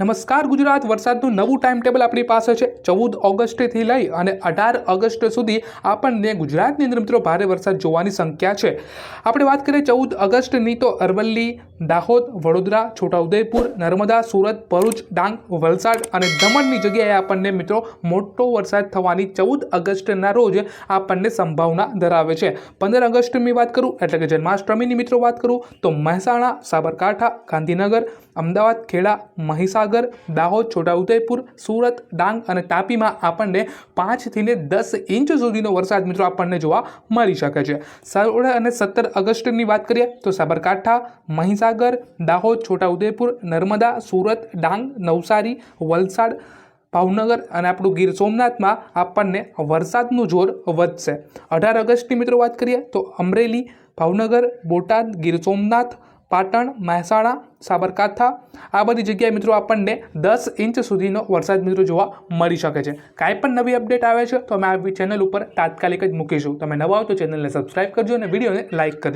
નમસ્કાર ગુજરાત, વરસાદનું નવું ટાઈમ ટેબલ આપણી પાસે છે. ચૌદ ઓગસ્ટથી લઈ અને અઢાર ઓગસ્ટ સુધી આપણને ગુજરાતની અંદર મિત્રો ભારે વરસાદ જોવાની સંખ્યા છે. આપણે વાત કરીએ ચૌદ ઓગસ્ટની તો અરવલ્લી, દાહોદ, વડોદરા, છોટાઉદેપુર, નર્મદા, સુરત, ભરૂચ, ડાંગ, વલસાડ અને દમણની જગ્યાએ આપણને મિત્રો મોટો વરસાદ થવાની ચૌદ ઓગસ્ટના રોજ આપણને સંભાવના ધરાવે છે. પંદર ઓગસ્ટની વાત કરું એટલે કે જન્માષ્ટમીની મિત્રો વાત કરું તો મહેસાણા, સાબરકાંઠા, ગાંધીનગર, અમદાવાદ, ખેડા, મહીસાગર દાહોદ, છોટાઉદેપુર, સુરત, ડાંગ અને તાપીમાં આપણને પાંચથી ને દસ ઇંચ સુધીનો વરસાદ મિત્રો આપણને જોવા મળી શકે છે. સોળ અને સત્તર ઓગસ્ટની વાત કરીએ તો સાબરકાંઠા, મહીસાગર, દાહોદ, છોટાઉદેપુર, નર્મદા, સુરત, ડાંગ, નવસારી, વલસાડ, ભાવનગર અને આપણું ગીર સોમનાથમાં આપણને વરસાદનું જોર વધશે. અઢાર ઓગસ્ટની મિત્રો વાત કરીએ તો અમરેલી, ભાવનગર, બોટાદ, ગીર સોમનાથ પાટણ, મહેસાણા, સાબરકાંઠા, આ બધી જગ્યાએ મિત્રો આપણને દસ ઇંચ સુધીનો વરસાદ મિત્રો જોવા મળી શકે છે. કાંઈ પણ નવી અપડેટ આવે છે તો અમે આ ચેનલ ઉપર તાત્કાલિક જ મૂકીશું. તમે નવા હો તો ચેનલને સબસ્ક્રાઈબ કરજો અને વિડીયોને લાઇક કરજો.